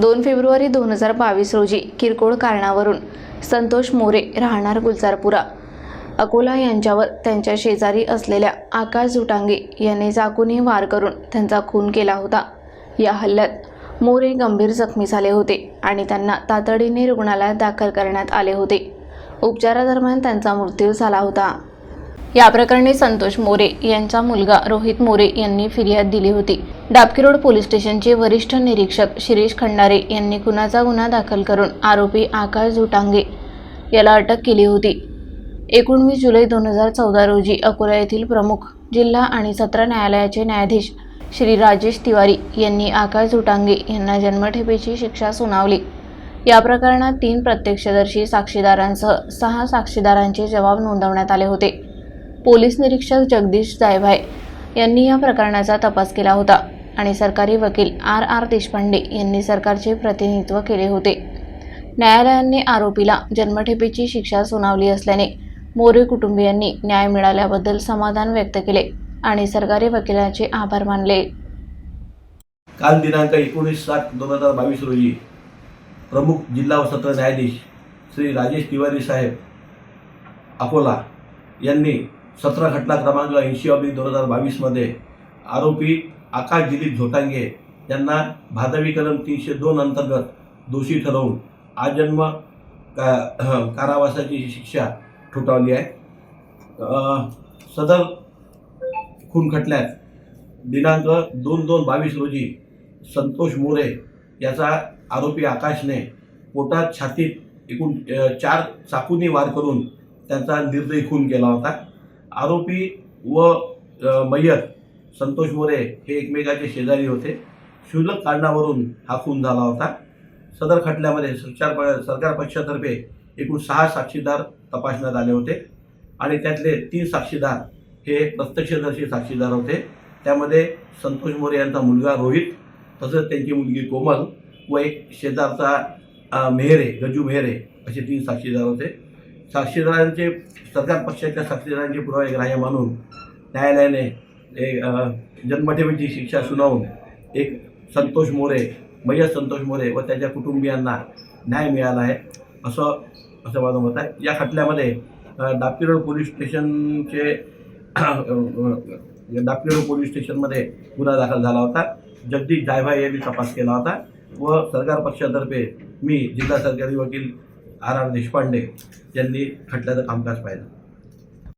दोन फेब्रुवारी दोन हजार बावीस रोजी किरकोळ कारणावरून संतोष मोरे राहणार गुलजारपुरा. अकोला यांच्यावर त्यांच्या शेजारी असलेल्या आकाश जुटांगे याने चाकूने वार करून त्यांचा खून केला होता. या हल्ल्यात मोरे गंभीर जखमी झाले होते आणि त्यांना तातडीने रुग्णालयात दाखल करण्यात आले होते. उपचारादरम्यान त्यांचा मृत्यू झाला होता. या प्रकरणी संतोष मोरे यांचा मुलगा रोहित मोरे यांनी फिर्याद दिली होती. डाबकी रोड पोलीस स्टेशनचे वरिष्ठ निरीक्षक शिरीष खंडारे यांनी खुनाचा गुन्हा दाखल करून आरोपी आकाश झुटांगे याला अटक केली होती. एकोणवीस जुलै दोन हजार चौदा रोजी अकोला येथील प्रमुख जिल्हा आणि सत्र न्यायालयाचे न्यायाधीश श्री राजेश तिवारी यांनी आकाश झुटांगे यांना जन्मठेपेची शिक्षा सुनावली. या प्रकरणात तीन प्रत्यक्षदर्शी साक्षीदारांसह सहा साक्षीदारांचे जबाब नोंदवण्यात आले होते. पोलीस निरीक्षक जगदीश जायभाय यांनी या प्रकरणाचा तपास केला होता आणि सरकारी वकील आर आर देशपांडे यांनी सरकारचे प्रतिनिधित्व केले होते. न्यायालयाने आरोपीला जन्मठेपेची शिक्षा सुनावली असल्याने मोरे कुटुंबियांनी न्याय मिळाल्याबद्दल समाधान व्यक्त केले आणि सरकारी वकिलाचे आभार मानले. काल दिनांक एकोणीस सात दोन हजार बावीस रोजी प्रमुख जिल्हा व सत्र न्यायाधीश श्री राजेश तिवारी साहेब अकोला यांनी सतरा खटला क्रमांक ऐंशी ऑब्लिक दोन हजार बावीसमध्ये आरोपी आकाश दिलीप झोटांगे यांना भादवी कलम तीनशे दोन अंतर्गत दोषी ठरवून आजन्म का कारावासाची शिक्षा ठोठावली आहे. सदर खून खटल्यात दिनांक दोन दोन बावीस रोजी संतोष मोरे याचा आरोपी आकाशने पोटात छातीत एकूण चार चाकूनी वार करून त्यांचा निर्दयी खून केला होता. आरोपी व मय्यत संतोष मोरे हे एकमेकाचे शेजारी होते. क्षुल्लक कारणावरून हा खून झाला होता. सदर खटल्यामध्ये सरकार सरकार पक्षातर्फे एकूण सहा साक्षीदार तपासण्यात आले होते आणि त्यातले तीन साक्षीदार हे प्रत्यक्षदर्शी साक्षीदार होते. त्यामध्ये संतोष मोरे यांचा मुलगा रोहित तसंच त्यांची मुलगी कोमल व एक शेजारचा मेहरे गजू मेहरे असे तीन साक्षीदार होते. साक्षीदारांचे सरकार पक्षाच्या साक्षीदारांचे पुरावे ग्राह्य मानून न्यायालयाने एक अ, शिक्षा सुनावून एक संतोष मोरे मय्यत संतोष मोरे व त्याच्या कुटुंबियांना न्याय मिळाला आहे असं असं माझं मत आहे. या खटल्यामध्ये दापी रोड पोलीस स्टेशनचे दापी रोड पोलीस स्टेशनमध्ये गुन्हा दाखल झाला होता. जगदीश जायभाई यांनी तपास केला होता व सरकार पक्षातर्फे मी जिल्हा सरकारी वकील आर आर देशपांडे यांनी खटल्याचं कामकाज पाहिलं.